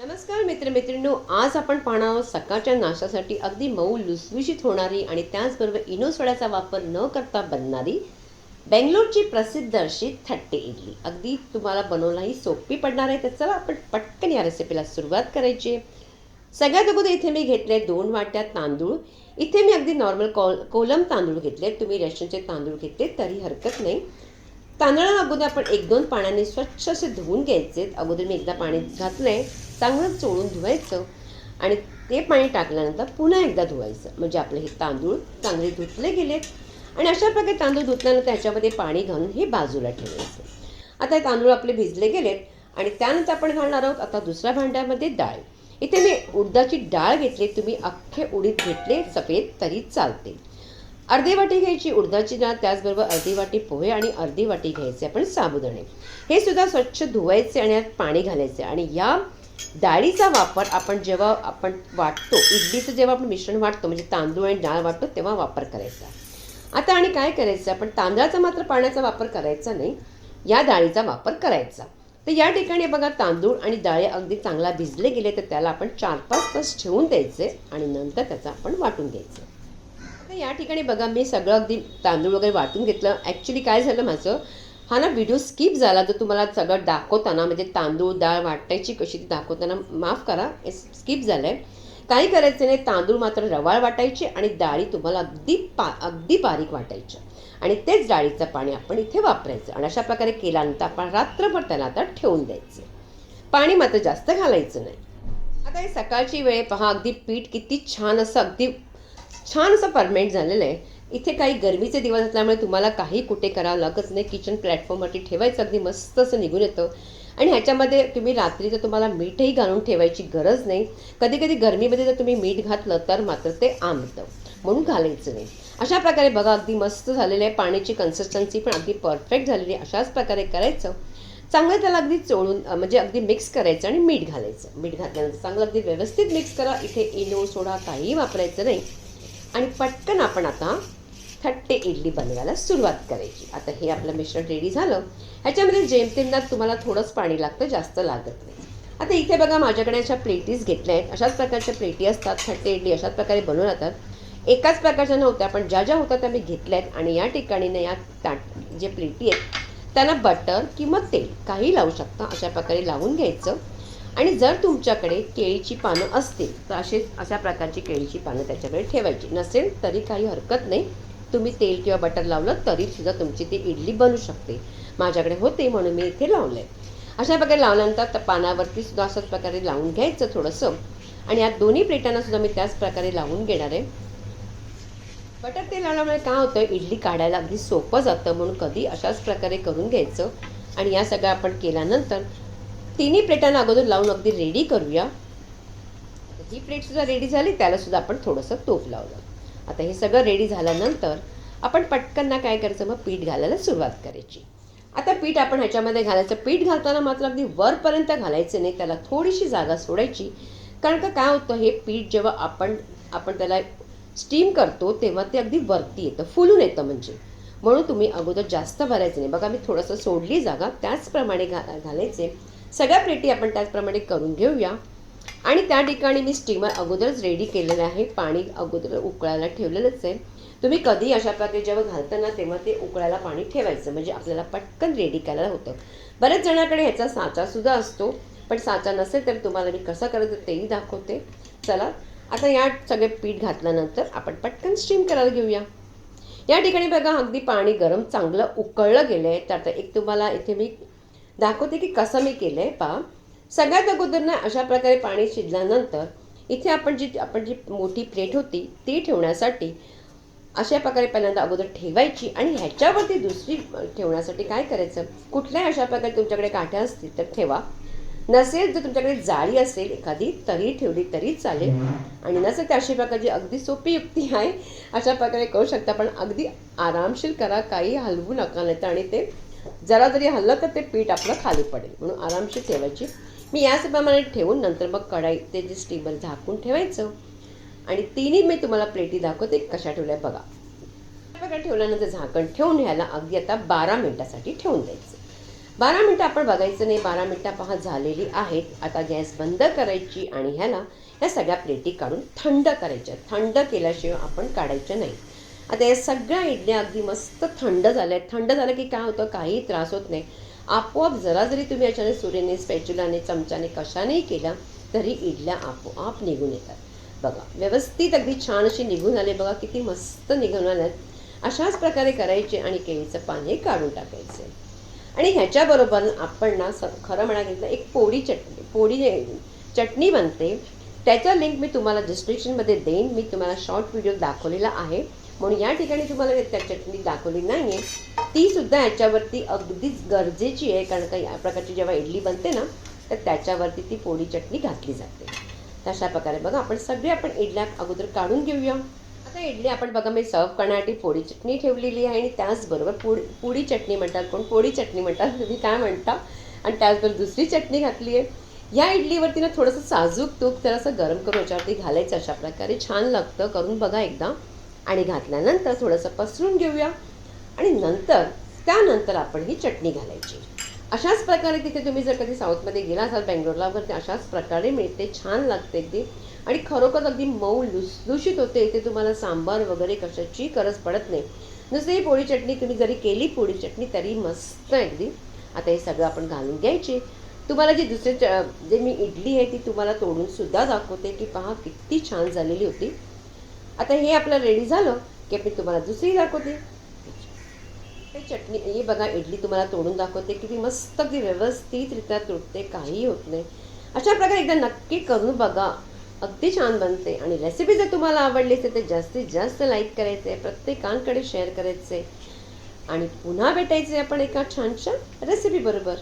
नमस्कार मित्रमैत्रिणींनो आज आपण पाहणार आहोत सकाळच्या नाश्त्यासाठी अगदी मऊ लुसलुशीत होणारी आणि त्याचबरोबर इनोसोड्याचा वापर न करता बनणारी बेंगलोरची प्रसिद्ध अशी थट्टे इडली. अगदी तुम्हाला बनवणंही सोपी पडणार आहे तर चला आपण पटकन या रेसिपीला सुरुवात करायची. आहे. सगळ्यात अगोदर इथे मी घेतले दोन वाट्या तांदूळ. इथे मी अगदी नॉर्मल कॉल कोलम तांदूळ घेतले. तुम्ही रेशनचे तांदूळ घेतले तरी हरकत नाही. तांदळा अगोदर आपण एक दोन पाण्याने स्वच्छ असे धुवून घ्यायचे. अगोदर मी एकदा पाणी घातलंय. चांगलं चोळून धुवायचं. आणि ते पाणी टाकल्यानंतर पुन्हा एकदा धुवायचं. म्हणजे आपले हे तांदूळ चांगले धुतले गेलेत आणि अशा प्रकारे तांदूळ धुतल्यानंतर त्याच्यामध्ये पाणी घालून हे बाजूला ठेवायचं. आता हे तांदूळ आपले भिजले गेलेत. आणि त्यानंतर आपण घालणार आहोत आता दुसऱ्या भांड्यामध्ये डाळ. इथे मी उडदाची डाळ घेतली. तुम्ही अख्खे उडीद घेतले. सफेद तरी चालते. अर्धी वाटी घ्यायची उडदाची डाळ त्याचबरोबर अर्धी वाटी पोहे आणि अर्धी वाटी घ्यायचे. आपण साबुदाणे. हे सुद्धा स्वच्छ धुवायचे आणि यात पाणी घालायचे. आणि या डाळीचा वापर आपण जेव्हा आपण वाटतो इडलीचं जेव्हा आपण मिश्रण वाटतो म्हणजे तांदूळ आणि डाळ वाटतो तेव्हा वापर करायचा. आता आणि काय करायचं? आपण तांदळाचा मात्र पाण्याचा वापर करायचा नाही. या डाळीचा वापर करायचा. तर या ठिकाणी बघा तांदूळ आणि डाळे अगदी चांगला भिजले गेले तर त्याला आपण चार पाच तास ठेवून द्यायचे आणि नंतर त्याचा आपण वाटून घ्यायचं. तर या ठिकाणी बघा मी सगळं अगदी तांदूळ वगैरे वाटून घेतलं. ॲक्च्युली काय झालं माझं? हा ना व्हिडिओ स्किप झाला तर तुम्हाला सगळं दाखवताना म्हणजे तांदूळ डाळ वाटायची कशी ती दाखवताना माफ करा स्किप झालं आहे काही करायचं नाही तांदूळ मात्र रवाळ वाटायचे आणि डाळी तुम्हाला अगदी पा अगदी बारीक वाटायच्या. आणि तेच डाळीचं पाणी आपण इथे वापरायचं. आणि अशा प्रकारे केल्यानंतर आपण रात्रभर त्याला आता ठेवून द्यायचं. पाणी मात्र जास्त घालायचं नाही. आता हे सकाळची वेळ पहा अगदी पीठ किती छान असं अगदी छान असं परमेंट झालेलं आहे. इथे काही गरमीचे दिवस असल्यामुळे तुम्हाला काही कुठे करावं लागत नाही. किचन प्लॅटफॉर्मवरती ठेवायचं अगदी मस्त असं निघून येतं. आणि ह्याच्यामध्ये तुम्ही रात्री जर तुम्हाला मीठही घालून ठेवायची गरज नाही. कधी कधी गरमीमध्ये जर तुम्ही मीठ घातलं तर मात्र ते आंबतं. म्हणून घालायचं नाही. अशा प्रकारे बघा अगदी मस्त झालेलं आहे. पाण्याची कन्सिस्टन्सी पण अगदी परफेक्ट झालेली आहे. अशाच प्रकारे करायचं. चांगलं त्याला अगदी चोळून म्हणजे अगदी मिक्स करायचं आणि मीठ घालायचं. मीठ घातल्यानंतर चांगलं अगदी व्यवस्थित मिक्स करा. इथे इनो सोडा काहीही वापरायचं नाही. आणि पटकन आपण आता थट्टे इडली बनवायला सुरुवात करायची. आता हे आपलं मिश्रण रेडी झालं. ह्याच्यामध्ये जेमतेम ना तुम्हाला थोडंच पाणी लागतं जास्त लागत नाही. आता इथे बघा माझ्याकडे अशा प्लेटीज घेतल्या आहेत. अशाच प्रकारच्या प्लेटी असतात थट्टे इडली अशाच प्रकारे बनवून जातात एकाच प्रकारच्या नव्हत्या पण ज्या ज्या होत्या त्या मी घेतल्या आहेत. आणि या ठिकाणी ना या ताट जे प्लेटी आहेत त्यांना बटर किंवा तेल काही लावू शकता. अशा प्रकारे लावून घ्यायचं. आणि जर तुमच्याकडे केळीची पानं असतील तर असे अशा प्रकारची केळीची पानं त्याच्याकडे ठेवायची. नसेल तरी काही हरकत नाही. तुम्ही तेल किंवा बटर लावलं तरी सुद्धा तुमची ती इडली बनू शकते. माझ्याकडे होते म्हणून मी इथे लावलं आहे अशा प्रकारे लावल्यानंतर तर पानावरती सुद्धा अशाच प्रकारे लावून घ्यायचं थोडंसं. आणि या दोन्ही प्लेटांना सुद्धा मी त्याच प्रकारे लावून घेणार आहे. बटर तेल लावल्यामुळे काय होतं इडली काढायला अगदी सोपं जातं म्हणून कधी अशाच प्रकारे करून घ्यायचं. आणि या सगळं आपण केल्यानंतर तिन्ही प्लेटांना अगोदर लावून अगदी रेडी करूया. ही प्लेटसुद्धा रेडी झाली त्याला सुद्धा आपण थोडंसं तूप लावलं. आता हे सगळं रेडी झाल्यानंतर आपण पटकन ना काय करायचं मग पीठ घालायला सुरुवात करायची. आता पीठ आपण ह्याच्यामध्ये घालायचं. पीठ घालताना मात्र अगदी वरपर्यंत घालायचं नाही त्याला थोडीशी जागा सोडायची. कारण का काय होतं हे पीठ जेव्हा आपण आपण त्याला स्टीम करतो तेव्हा ते अगदी वरती येतं फुलून येतं म्हणजे. म्हणून तुम्ही अगोदर जास्त भरायचं नाही. बघा मी थोडंसं सोडली जागा त्याचप्रमाणे घा घालायचे. सगळ्या प्लेटी आपण त्याचप्रमाणे करून घेऊया. आणि त्या ठिकाणी मी स्टीमर अगोदरच रेडी केलेलं आहे. पाणी अगोदर उकळायला ठेवलेलंच आहे. तुम्ही कधी अशा प्रकारे जेव्हा घालताना तेव्हा ते उकळायला पाणी ठेवायचं. म्हणजे आपल्याला पटकन रेडी करायला होतं. बऱ्याच जणांकडे ह्याचा साचासुद्धा असतो. पण साचा नसेल तर तुम्हाला मी कसं करायचं तेही दाखवते. चला आता या सगळे पीठ घातल्यानंतर आपण पटकन स्टीम करायला घेऊया. या ठिकाणी बघा अगदी पाणी गरम चांगलं उकळलं गेलं आहे तर आता एक तुम्हाला इथे मी दाखवते की कसं मी केलं आहे पहा. सगळ्यात अगोदर ना अशा प्रकारे पाणी शिजल्यानंतर इथे आपण जी आपण जी मोठी प्लेट होती ती ठेवण्यासाठी अशा प्रकारे पहिल्यांदा अगोदर ठेवायची आणि ह्याच्यावरती दुसरी ठेवण्यासाठी काय करायचं? कुठल्याही अशा प्रकारे तुमच्याकडे काठ्या असतील तर ठेवा. नसेल जर तुमच्याकडे जाळी असेल एखादी तरी ठेवली तरी चालेल. आणि नसेल तर अशी प्रकारची अगदी सोपी युक्ती आहे. अशा प्रकारे करू शकता पण अगदी आरामशीर करा काही हलवू नका नाही तर आणि ते जरा जरी हल्लं तर ते पीठ आपलं खाली पडेल. म्हणून आरामशीर ठेवायची. मी याचप्रमाणे ठेवून नंतर मग कढाई ते जे स्टीमर झाकून ठेवायचं. आणि तिन्ही मी तुम्हाला प्लेटी दाखवते कशा ठेवल्या बघा. प्रकारे ठेवल्यानंतर झाकण ठेवून घ्यायला अगदी आता बारा मिनटासाठी ठेवून द्यायचं. बारा मिनटं आपण बघायचं नाही. बारा मिनटं पहा झालेली आहेत. आता गॅस बंद करायची आणि ह्याला ह्या सगळ्या प्लेटी काढून थंड करायच्या. थंड केल्याशिवाय आपण काढायच्या नाही आता या सगळ्या इडल्या अगदी मस्त थंड झाल्या आहेत. थंड झालं की काय होतं? काही त्रास होत नाही. आपोआप जरा जरी तुम्ही याच्याने सुरीने स्पॅच्युलाने चमच्याने कशानेही केला तरी इडल्या आपोआप निघून येतात. बघा व्यवस्थित अगदी छान अशी निघून आले. बघा किती मस्त निघून आल्यात अशाच प्रकारे करायचे आणि केळीचं पान हे काढून टाकायचे. आणि ह्याच्याबरोबर आपण ना स खरं म्हणा घेतलं एक पोळी चटणी पोळी चटणी बनते. त्याचा लिंक मी तुम्हाला डिस्क्रिप्शनमध्ये देईन. मी तुम्हाला शॉर्ट व्हिडिओ दाखवलेला आहे. म्हणून या ठिकाणी तुम्हाला मी त्या चटणी दाखवली नाही आहे ती सुद्धा याच्यावरती अगदीच गरजेची आहे कारण का या प्रकारची जेव्हा इडली बनते ना तर त्याच्यावरती ती पोळी चटणी घातली जाते. तशा प्रकारे बघा आपण सगळे आपण इडल्या अगोदर काढून घेऊया. आता इडली आपण बघा मी सर्व करण्यासाठी पोळी चटणी ठेवलेली आहे आणि त्याचबरोबर पोळी पोळी चटणी म्हणतात कोण? पोळी चटणी म्हणतात. तुम्ही काय म्हणता? आणि त्याचबरोबर दुसरी चटणी घातली आहे. या इडलीवरती ना थोडंसं साजूक तूप जरासं गरम करून याच्यावरती घालायचं अशा प्रकारे. छान लागतं. करून बघा एकदा. आणि घातल्यानंतर थोडंसं पसरून घेऊया. आणि नंतर त्यानंतर आपण ही चटणी घालायची. अशाच प्रकारे तिथे तुम्ही जर कधी साऊथमध्ये गेला असाल बँगलोरला वगैरे अशाच प्रकारे मिळते छान लागते अगदी आणि खरोखर अगदी मऊ लुसलुशीत होते. इथे तुम्हाला सांबार वगैरे कशाची गरज पडत नाही. नुसती ही पोळी चटणी तुम्ही जरी केली पोळी चटणी तरी मस्त अगदी. आता हे सगळं आपण घालून घ्यायची. तुम्हाला जी दुसरी च जे मी इडली आहे ती तुम्हाला तोडून सुद्धा दाखवते की पहा किती छान झालेली होती. आता हे आपलं रेडी झालं की मी तुम्हाला दुसरी दाखवते. हे चटणी ही बघा इडली तुम्हाला तोडून दाखवते. किती मस्त अगदी व्यवस्थितरित्या तुटते काही होत नाही. अशा प्रकारे एकदा नक्की करून बघा. अगदी छान बनते. आणि रेसिपी जर तुम्हाला आवडली असेल तर जास्तीत जास्त लाईक करायचे प्रत्येकांकडे शेअर करायचे. आणि पुन्हा भेटायचे आपण एका छानशा रेसिपी बरोबर.